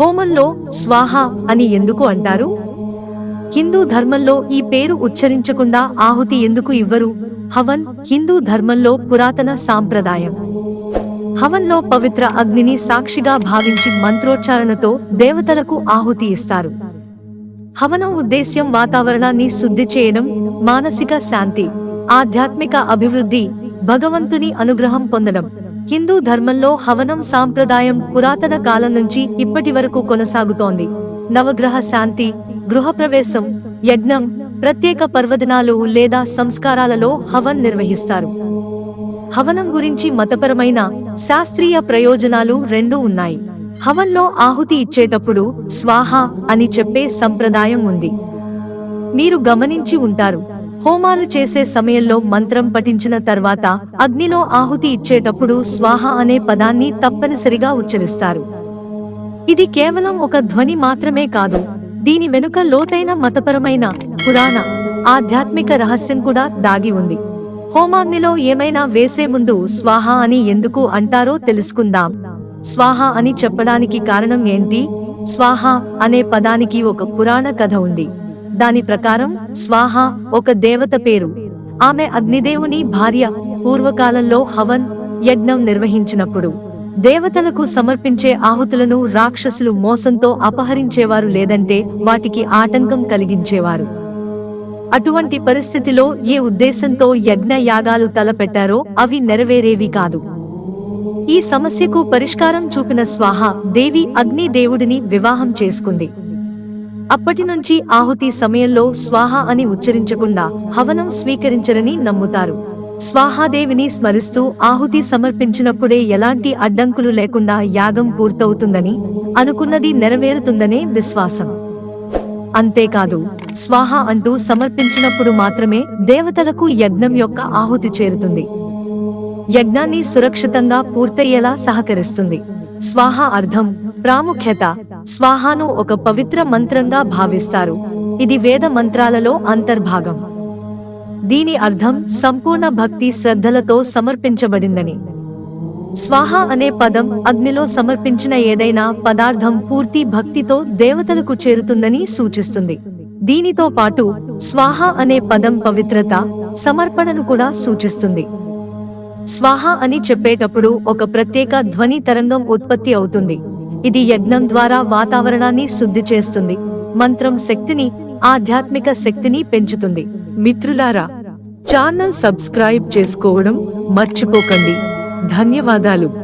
హోమంలో స్వాహ అని ఎందుకు అంటారు? హిందూ ధర్మంలో ఈ పేరు ఉచ్చరించకుండా ఆహుతి ఎందుకు ఇవ్వరు? హవన్ హిందూ ధర్మంలో పురాతన సాంప్రదాయం. హవన్లో పవిత్ర అగ్నిని సాక్షిగా భావించి మంత్రోచ్చారణతో దేవతలకు ఆహుతి ఇస్తారు. హవనం ఉద్దేశ్యం వాతావరణాన్ని శుద్ధి చేయడం మానసిక శాంతి ఆధ్యాత్మిక అభివృద్ధి భగవంతుని అనుగ్రహం పొందడం. హిందూ ధర్మంలో హవనం సాంప్రదాయం పురాతన కాలం నుంచి ఇప్పటి వరకు కొనసాగుతోంది. నవగ్రహ శాంతి గృహప్రవేశం యజ్ఞం ప్రత్యేక పర్వదినాలు లేదా సంస్కారాలలో హవన్ నిర్వహిస్తారు. హవనం గురించి మతపరమైన శాస్త్రీయ ప్రయోజనాలు రెండు ఉన్నాయి. హవన్లో ఆహుతి ఇచ్చేటప్పుడు స్వాహ అని చెప్పే సంప్రదాయం ఉంది. మీరు గమనించి ఉంటారు. హోమాలు చేసే సమయంలో మంత్రం పఠించిన తర్వాత అగ్నిలో ఆహుతి ఇచ్చేటప్పుడు స్వాహ అనే పదాన్ని తప్పనిసరిగా ఉచ్చరిస్తారు. ఇది కేవలం ఒక ధ్వని మాత్రమే కాదు దీని వెనుక లోతైన మతపరమైన పురాణ ఆధ్యాత్మిక రహస్యం కూడా దాగి ఉంది. హోమాగ్నిలో ఏమైనా వేసే ముందు స్వాహ అని ఎందుకు అంటారో తెలుసుకుందాం. స్వాహ అని చెప్పడానికి కారణం ఏంటి? స్వాహ అనే పదానికి ఒక పురాణ కథ ఉంది. దాని ప్రకారం స్వాహ ఒక దేవత పేరు. ఆమె అగ్నిదేవుని భార్య పూర్వకాలంలో హవన్ యజ్ఞం నిర్వహించినప్పుడు. దేవతలకు సమర్పించే ఆహుతులను రాక్షసులు మోసంతో అపహరించేవారు లేదంటే వాటికి ఆటంకం కలిగించేవారు. అటువంటి పరిస్థితిలో ఏ ఉద్దేశంతో యజ్ఞ యాగాలు తలపెట్టారో అవి నెరవేరేవి కాదు. ఈ సమస్యకు పరిష్కారం చూపిన స్వాహ దేవి అగ్ని దేవుడిని వివాహం చేసుకుంది. అప్పటి నుంచి ఆహుతి సమయంలో స్వాహ అని ఉచ్చరించకుండా హవనం స్వీకరించరని నమ్ముతారు. స్వాహాదేవిని స్మరిస్తూ ఆహుతి సమర్పించినప్పుడే ఎలాంటి అడ్డంకులు లేకుండా యాగం పూర్తవుతుందని అనుకున్నది నెరవేరుతుందనే విశ్వాసం. అంతేకాదు స్వాహ అంటూ సమర్పించినప్పుడు మాత్రమే దేవతలకు యజ్ఞం యొక్క ఆహుతి చేరుతుంది. యజ్ఞాన్ని సురక్షితంగా పూర్తయ్యేలా సహకరిస్తుంది. స్వాహ అర్థం ప్రాముఖ్యత స్వాహాను ఒక పవిత్ర మంత్రంగా భావిస్తారు. ఇది వేద మంత్రాలలో అంతర్భాగం. దీని అర్థం సంపూర్ణ భక్తి శ్రద్ధలతో సమర్పించబడిందని. స్వాహ అనే పదం అగ్నిలో సమర్పించిన ఏదైనా పదార్థం పూర్తి భక్తితో దేవతలకు చేరుతుందని సూచిస్తుంది. దీనితో పాటు స్వాహ అనే పదం పవిత్రత సమర్పణను కూడా సూచిస్తుంది. స్వాహ అని చెప్పేటప్పుడు ఒక ప్రత్యేక ధ్వని తరంగం ఉత్పత్తి అవుతుంది. ఇది యజ్ఞం ద్వారా వాతావరణాన్ని శుద్ధి చేస్తుంది. మంత్రం శక్తిని ఆధ్యాత్మిక శక్తిని పెంచుతుంది. మిత్రులారా ఛానల్ సబ్స్క్రైబ్ చేసుకోవడం మర్చిపోకండి. ధన్యవాదాలు.